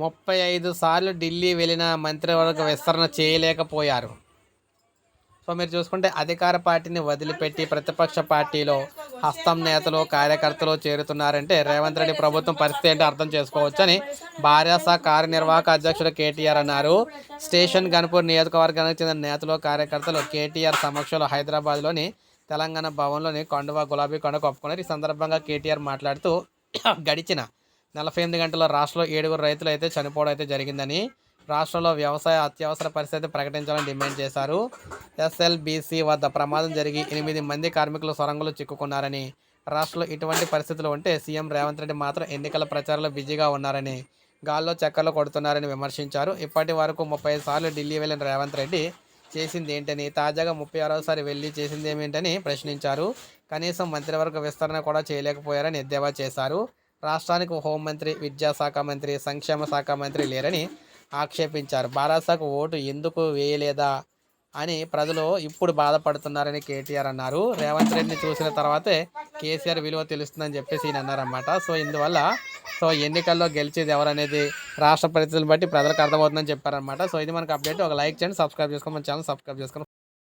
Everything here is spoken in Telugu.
ముప్పై ఐదు సార్లు ఢిల్లీ వెళ్ళిన మంత్రివర్గ విస్తరణ చేయలేకపోయారు. సో మీరు చూసుకుంటే అధికార పార్టీని వదిలిపెట్టి ప్రతిపక్ష పార్టీలో హస్తం నేతలు కార్యకర్తలు చేరుతున్నారంటే రేవంత్ రెడ్డి ప్రభుత్వం పరిస్థితి ఏంటో అర్థం చేసుకోవచ్చని భార్యాస కార్యనిర్వాహక అధ్యక్షుడు కేటీఆర్ అన్నారు. స్టేషన్ గన్పూర్ నియోజకవర్గానికి చెందిన నేతలు కార్యకర్తలు కేటీఆర్ సమక్షంలో హైదరాబాద్లోని తెలంగాణ భవన్లోని కొండవ గులాబీ కొండకు ఒప్పుకున్నారు. ఈ సందర్భంగా కేటీఆర్ మాట్లాడుతూ గడిచిన నలభై ఎనిమిది గంటల్లో రాష్ట్రంలో ఏడుగురు రైతులు అయితే చనిపోవడం అయితే జరిగిందని రాష్ట్రంలో వ్యవసాయ అత్యవసర పరిస్థితి ప్రకటించాలని డిమాండ్ చేశారు. ఎస్ఎల్బీసీ వద్ద ప్రమాదం జరిగి ఎనిమిది మంది కార్మికులు సొరంగంలో చిక్కుకున్నారని రాష్ట్రంలో ఇటువంటి పరిస్థితులు ఉంటే సీఎం రేవంత్ రెడ్డి మాత్రం ఎన్నికల ప్రచారంలో బిజీగా ఉన్నారని గాల్లో చక్కర్లు కొడుతున్నారని విమర్శించారు. ఇప్పటి వరకు ముప్పై సార్లు ఢిల్లీ వెళ్ళిన రేవంత్ రెడ్డి చేసింది ఏంటని తాజాగా ముప్పై ఆరోసారి వెళ్ళి చేసింది ఏమిటని ప్రశ్నించారు. కనీసం మంత్రివర్గ విస్తరణ కూడా చేయలేకపోయారని ఎద్దేవా చేశారు. రాష్ట్రానికి హోంమంత్రి విద్యాశాఖ మంత్రి సంక్షేమ శాఖ మంత్రి లేరని ఆక్షేపించారు. బారాసాకు ఓటు ఎందుకు వేయలేదా అని ప్రజలు ఇప్పుడు బాధపడుతున్నారని కేటీఆర్ అన్నారు. రేవంత్ రెడ్డిని చూసిన తర్వాతే కేసీఆర్ విలువ తెలుస్తుందని చెప్పేసి ఈయన అన్నారన్నమాట. సో ఇందువల్ల సో ఎన్నికల్లో గెలిచేది ఎవరనేది రాష్ట్ర పరిస్థితులను బట్టి ప్రజలకు అర్థమవుతుందని చెప్పారనమాట సో ఇది మనకు అప్డేట్. ఒక లైక్ చేయండి సబ్స్క్రైబ్ చేసుకోండి మన ఛానల్ సబ్స్క్రైబ్ చేసుకోండి.